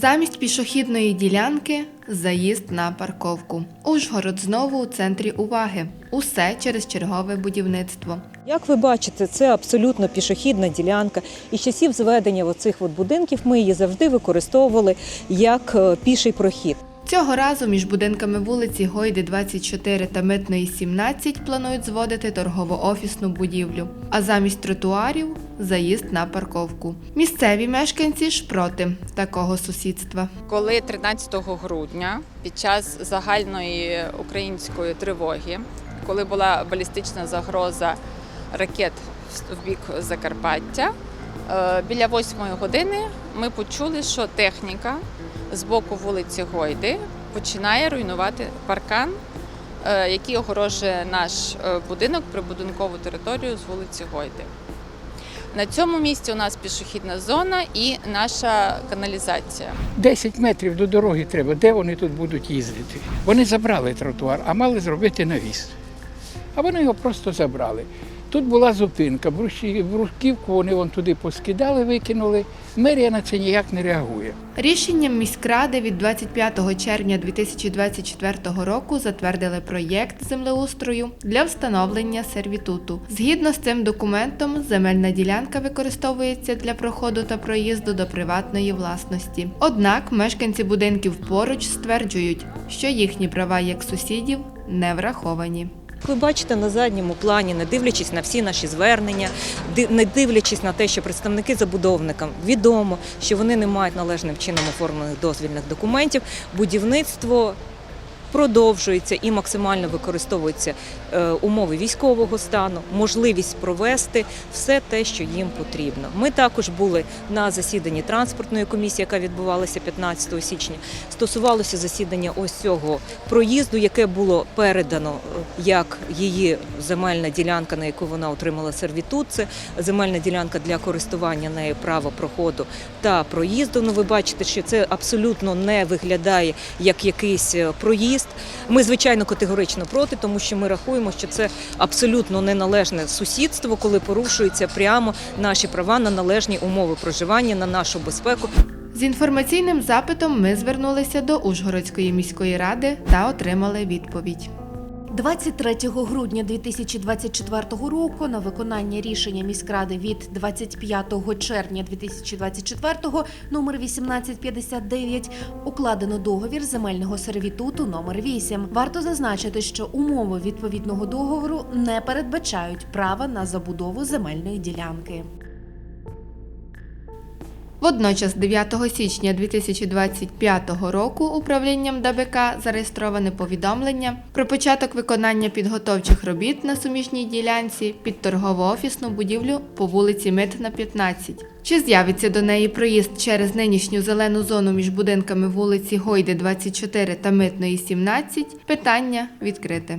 Замість пішохідної ділянки заїзд на парковку. Ужгород знову у центрі уваги. Усе через чергове будівництво. Як ви бачите, це абсолютно пішохідна ділянка. І з часів зведення оцих от будинків ми її завжди використовували як е, піший прохід. Цього разу між будинками вулиці Гойди 24 та Митної 17 планують зводити торгово-офісну будівлю, а замість тротуарів заїзд на парковку. Місцеві мешканці ж проти такого сусідства. Коли 13 грудня під час загальної української тривоги, коли була балістична загроза ракет в бік Закарпаття, біля 8 години ми почули, що техніка з боку вулиці Гойди починає руйнувати паркан, е, який огорожує наш е, будинок, прибудинкову територію з вулиці Гойди. На цьому місці у нас пішохідна зона і наша каналізація. 10 метрів до дороги треба, де вони тут будуть їздити. Вони забрали тротуар, а мали зробити навіс. А вони його просто забрали. Тут була зупинка, бруківку вони вон туди поскидали, викинули. Мерія на це ніяк не реагує. Рішенням міськради від 25 червня 2024 року затвердили проєкт землеустрою для встановлення сервітуту. Згідно з цим документом, земельна ділянка використовується для проходу та проїзду до приватної власності. Однак мешканці будинків поруч стверджують, що їхні права як сусідів не враховані. Ви бачите на задньому плані, не дивлячись на всі наші звернення, не дивлячись на те, що представники забудовникам відомо, що вони не мають належним чином оформлених дозвільних документів, будівництво продовжується і максимально використовуються е, умови військового стану, можливість провести все те, що їм потрібно. Ми також були на засіданні транспортної комісії, яка відбувалася 15 січня. Стосувалося засідання ось цього проїзду, яке було передано е, як її земельна ділянка, на яку вона отримала сервітут. Це земельна ділянка для користування нею право проходу та проїзду. Ну, ви бачите, що це абсолютно не виглядає як якийсь е, проїзд. Ми, звичайно, категорично проти, тому що ми рахуємо, що це абсолютно неналежне сусідство, коли порушуються прямо наші права на належні умови проживання, на нашу безпеку. З інформаційним запитом ми звернулися до Ужгородської міської ради та отримали відповідь. 23 грудня 2024 року на виконання рішення міськради від 25 червня 2024 номер 1859 укладено договір земельного сервітуту номер 8. Варто зазначити, що умови відповідного договору не передбачають права на забудову земельної ділянки. Водночас, 9 січня 2025 року управлінням ДБК зареєстроване повідомлення про початок виконання підготовчих робіт на суміжній ділянці під торгово-офісну будівлю по вулиці Митна, 15. Чи з'явиться до неї проїзд через нинішню зелену зону між будинками вулиці Гойди 24 та Митної 17? Питання відкрите.